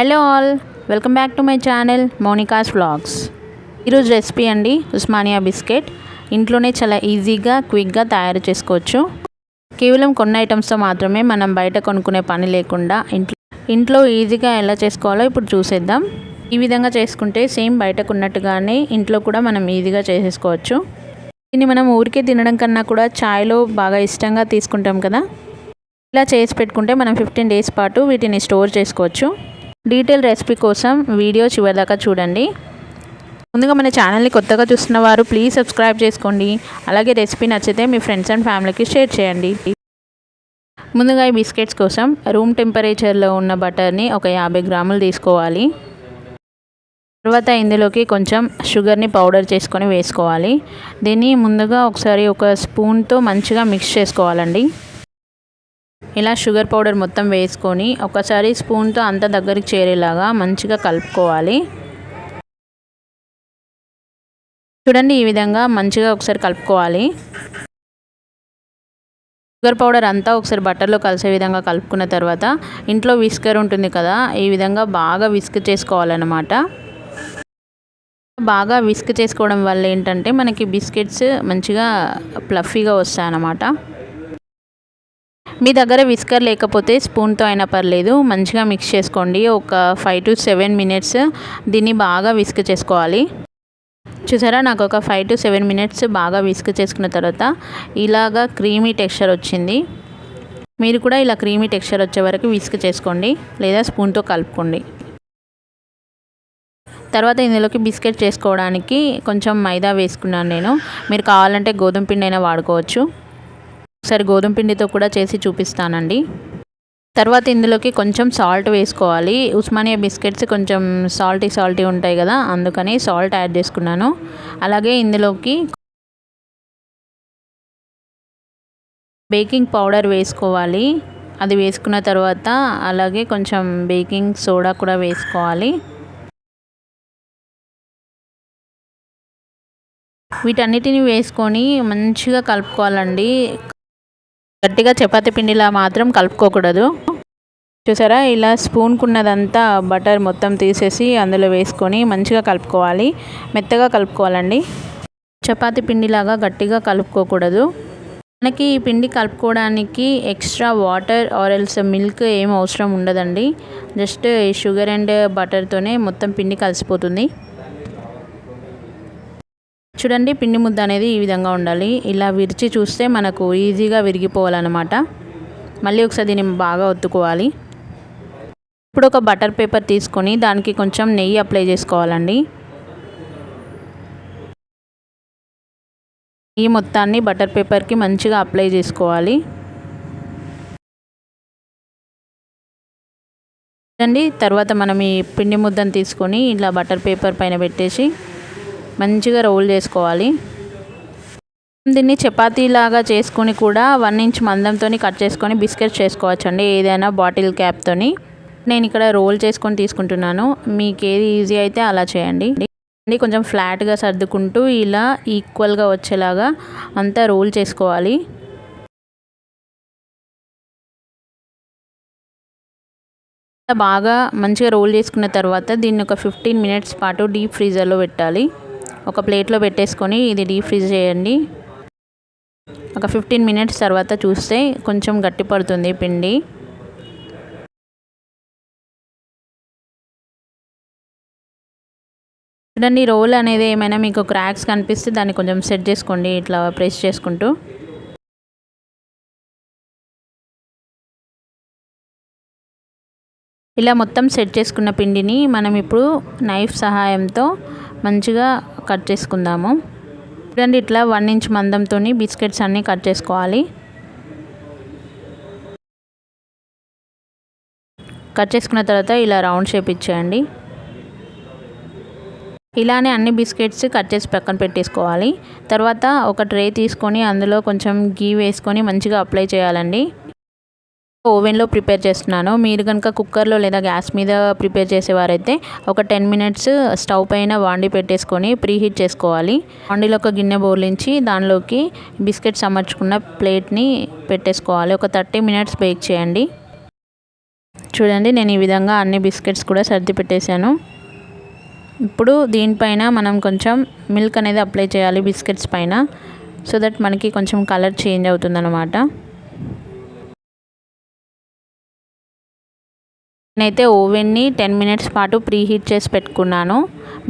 Hello all welcome back to my channel Monica's vlogs. ఈరోజు recipe అండి Osmania biscuit. ఇంట్లోనే చాలా ఈజీగా క్విక్గా తయారు చేసుకోవచ్చు. కేవలం కొన్ని ఐటమ్స్తో మాత్రమే మనం బయట కొనుక్కునే పని లేకుండా ఇంట్లో ఇంట్లో ఈజీగా ఎలా చేసుకోవాలో ఇప్పుడు చూసేద్దాం. ఈ విధంగా చేసుకుంటే సేమ్ బయటకు ఉన్నట్టుగానే ఇంట్లో కూడా మనం ఈజీగా చేసేసుకోవచ్చు. దీన్ని మనం ఊరికే తినడం కన్నా కూడా చాయ్లో బాగా ఇష్టంగా తీసుకుంటాం కదా. ఇలా చేసి పెట్టుకుంటే మనం ఫిఫ్టీన్ డేస్ పాటు వీటిని స్టోర్ చేసుకోవచ్చు. డీటెయిల్ రెసిపీ కోసం వీడియో చివరిదాకా చూడండి. ముందుగా మన ఛానల్ని కొత్తగా చూస్తున్న వారు ప్లీజ్ సబ్స్క్రైబ్ చేసుకోండి. అలాగే రెసిపీ నచ్చితే మీ ఫ్రెండ్స్ అండ్ ఫ్యామిలీకి షేర్ చేయండి. ముందుగా ఈ బిస్కెట్స్ కోసం రూమ్ టెంపరేచర్లో ఉన్న బటర్ని ఒక యాభై గ్రాములు తీసుకోవాలి. తర్వాత ఇందులోకి కొంచెం షుగర్ని పౌడర్ చేసుకొని వేసుకోవాలి. దీన్ని ముందుగా ఒకసారి ఒక స్పూన్తో మంచిగా మిక్స్ చేసుకోవాలండి. ఇలా షుగర్ పౌడర్ మొత్తం వేసుకొని ఒకసారి స్పూన్తో అంత దగ్గరికి చేరేలాగా మంచిగా కలుపుకోవాలి. చూడండి ఈ విధంగా మంచిగా ఒకసారి కలుపుకోవాలి. షుగర్ పౌడర్ అంతా ఒకసారి బట్టర్లో కలిసే విధంగా కలుపుకున్న తర్వాత ఇంట్లో విస్కర్ ఉంటుంది కదా ఈ విధంగా బాగా విస్క్ చేసుకోవాలన్నమాట. బాగా విస్క్ చేసుకోవడం వల్ల ఏంటంటే మనకి బిస్కెట్స్ మంచిగా ప్లఫీగా వస్తాయన్నమాట. మీ దగ్గర విస్కర్ లేకపోతే స్పూన్తో అయినా పర్లేదు. మంచిగా మిక్స్ చేసుకోండి. ఒక ఫైవ్ టు సెవెన్ మినిట్స్ దీన్ని బాగా విస్క్ చేసుకోవాలి. చూసారా? నాకు ఒక ఫైవ్ టు సెవెన్ మినిట్స్ బాగా విస్క్ చేసుకున్న తర్వాత ఇలాగా క్రీమీ టెక్స్చర్ వచ్చింది. మీరు కూడా ఇలా క్రీమీ టెక్స్చర్ వచ్చే వరకు విస్క్ చేసుకోండి. లేదా స్పూన్తో కలుపుకోండి. తర్వాత ఇందులోకి బిస్కెట్ చేసుకోవడానికి కొంచెం మైదా వేసుకున్నాను నేను. మీరు కావాలంటే గోధుమ పిండి అయినా వాడుకోవచ్చు. ఒకసారి గోధుమ పిండితో కూడా చేసి చూపిస్తానండి. తర్వాత ఇందులోకి కొంచెం సాల్ట్ వేసుకోవాలి. ఉస్మానియా బిస్కెట్స్ కొంచెం సాల్టీ సాల్టీ ఉంటాయి కదా అందుకని సాల్ట్ యాడ్ చేసుకున్నాను. అలాగే ఇందులోకి బేకింగ్ పౌడర్ వేసుకోవాలి. అది వేసుకున్న తర్వాత అలాగే కొంచెం బేకింగ్ సోడా కూడా వేసుకోవాలి. వీటన్నిటిని వేసుకొని మంచిగా కలుపుకోవాలండి. గట్టిగా చపాతీ పిండిలా మాత్రం కలుపుకోకూడదు. చూసారా? ఇలా స్పూన్కున్నదంతా బటర్ మొత్తం తీసేసి అందులో వేసుకొని మంచిగా కలుపుకోవాలి. మెత్తగా కలుపుకోవాలండి. చపాతీ పిండిలాగా గట్టిగా కలుపుకోకూడదు. మనకి ఈ పిండి కలుపుకోవడానికి ఎక్స్ట్రా వాటర్ ఆరెల్స్ మిల్క్ ఏం అవసరం ఉండదండి. జస్ట్ షుగర్ అండ్ బటర్తోనే మొత్తం పిండి కలిసిపోతుంది. చూడండి పిండి ముద్ద అనేది ఈ విధంగా ఉండాలి. ఇలా విరిచి చూస్తే మనకు ఈజీగా విరిగిపోవాలన్నమాట. మళ్ళీ ఒకసారి దీన్ని బాగా ఒత్తుకోవాలి. ఇప్పుడు ఒక బటర్ పేపర్ తీసుకొని దానికి కొంచెం నెయ్యి అప్లై చేసుకోవాలండి. ఈ మొత్తాన్ని బటర్ పేపర్కి మంచిగా అప్లై చేసుకోవాలి. చూడండి తర్వాత మనం ఈ పిండి ముద్దను తీసుకొని ఇలా బటర్ పేపర్ పైన పెట్టేసి మంచిగా రోల్ చేసుకోవాలి. దీన్ని చపాతీలాగా చేసుకొని కూడా వన్ ఇంచ్ మందంతో కట్ చేసుకొని బిస్కెట్స్ చేసుకోవచ్చు అండి ఏదైనా బాటిల్ క్యాప్తో నేను ఇక్కడ రోల్ చేసుకొని తీసుకుంటున్నాను. మీకు ఏది ఈజీ అయితే అలా చేయండి. కొంచెం ఫ్లాట్గా సర్దుకుంటూ ఇలా ఈక్వల్గా వచ్చేలాగా అంతా రోల్ చేసుకోవాలి. బాగా మంచిగా రోల్ చేసుకున్న తర్వాత దీన్ని ఒక ఫిఫ్టీన్ మినిట్స్ పాటు డీప్ ఫ్రీజర్లో పెట్టాలి. ఒక ప్లేట్లో పెట్టేసుకొని ఇది డీప్ ఫ్రీజ్ చేయండి. ఒక ఫిఫ్టీన్ మినిట్స్ తర్వాత చూస్తే కొంచెం గట్టి పడుతుంది పిండి. చూడండి రోల్ అనేది ఏమైనా మీకు క్రాక్స్ కనిపిస్తే దాన్ని కొంచెం సెట్ చేసుకోండి ఇట్లా ప్రెస్ చేసుకుంటూ. ఇలా మొత్తం సెట్ చేసుకున్న పిండిని మనం ఇప్పుడు నైఫ్ సహాయంతో మంచిగా కట్ చేసుకుందాము. చూడండి ఇట్లా వన్ ఇంచ్ మందంతో బిస్కెట్స్ అన్నీ కట్ చేసుకోవాలి. కట్ చేసుకున్న తర్వాత ఇలా రౌండ్ షేప్ ఇచ్చేయండి. ఇలానే అన్ని బిస్కెట్స్ కట్ చేసి పక్కన పెట్టేసుకోవాలి. తర్వాత ఒక ట్రే తీసుకొని అందులో కొంచెం గీ వేసుకొని మంచిగా అప్లై చేయాలండి. ఓవెన్లో ప్రిపేర్ చేస్తున్నాను. మీరు కనుక కుక్కర్లో లేదా గ్యాస్ మీద ప్రిపేర్ చేసేవారైతే ఒక టెన్ మినిట్స్ స్టవ్ పైన వాండి పెట్టేసుకొని ప్రీహీట్ చేసుకోవాలి. వాండిలో ఒక గిన్నె బోర్లించి దానిలోకి బిస్కెట్స్ అమర్చుకున్న ప్లేట్ని పెట్టేసుకోవాలి. ఒక థర్టీ మినిట్స్ బేక్ చేయండి. చూడండి నేను ఈ విధంగా అన్ని బిస్కెట్స్ కూడా సర్ది పెట్టేశాను. ఇప్పుడు దీనిపైన మనం కొంచెం మిల్క్ అనేది అప్లై చేయాలి బిస్కెట్స్ పైన. సో దట్ మనకి కొంచెం కలర్ చేంజ్ అవుతుందన్నమాట. నేనైతే ఓవెన్ని టెన్ మినిట్స్ పాటు ప్రీ హీట్ చేసి పెట్టుకున్నాను.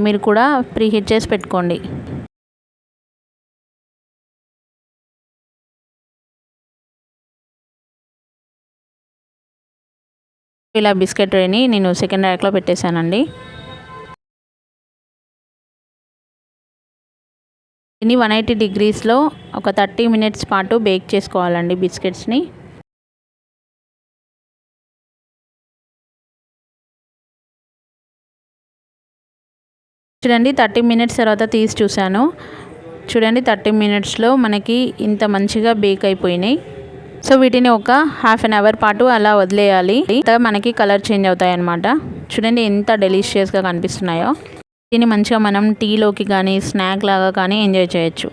మీరు కూడా ప్రీ హీట్ చేసి పెట్టుకోండి. ఇలా బిస్కెట్ ట్రేని నేను సెకండ్ ర్యాక్లో పెట్టేశానండి. దీన్ని వన్ ఎయిటీ డిగ్రీస్లో ఒక థర్టీ మినిట్స్ పాటు బేక్ చేసుకోవాలండి బిస్కెట్స్ని. చూడండి థర్టీ మినిట్స్ తర్వాత తీసి చూశాను. చూడండి థర్టీ మినిట్స్లో మనకి ఇంత మంచిగా బేక్ అయిపోయినాయి. సో వీటిని ఒక హాఫ్ అన్ అవర్ పాటు అలా వదిలేయాలి. మనకి కలర్ చేంజ్ అవుతాయి అన్నమాట. చూడండి ఎంత డెలిషియస్గా కనిపిస్తున్నాయో. దీన్ని మంచిగా మనం టీలోకి కానీ స్నాక్ లాగా కానీ ఎంజాయ్ చేయొచ్చు.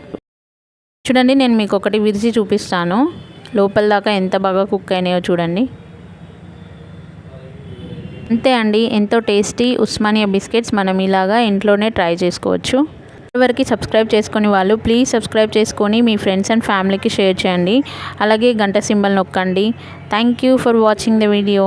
చూడండి నేను మీకు ఒకటి విరిచి చూపిస్తాను. లోపల దాకా ఎంత బాగా కుక్ అయినాయో చూడండి. అంతే అండి. ఎంతో టేస్టీ ఉస్మానియా బిస్కెట్స్ మనం ఇలాగా ఇంట్లోనే ట్రై చేసుకోవచ్చు. ఎవరికి సబ్స్క్రైబ్ చేసుకుని వాళ్ళు ప్లీజ్ సబ్స్క్రైబ్ చేసుకొని మీ ఫ్రెండ్స్ అండ్ ఫ్యామిలీకి షేర్ చేయండి. అలాగే గంట సింబల్ నొక్కండి. Thank you for watching the video.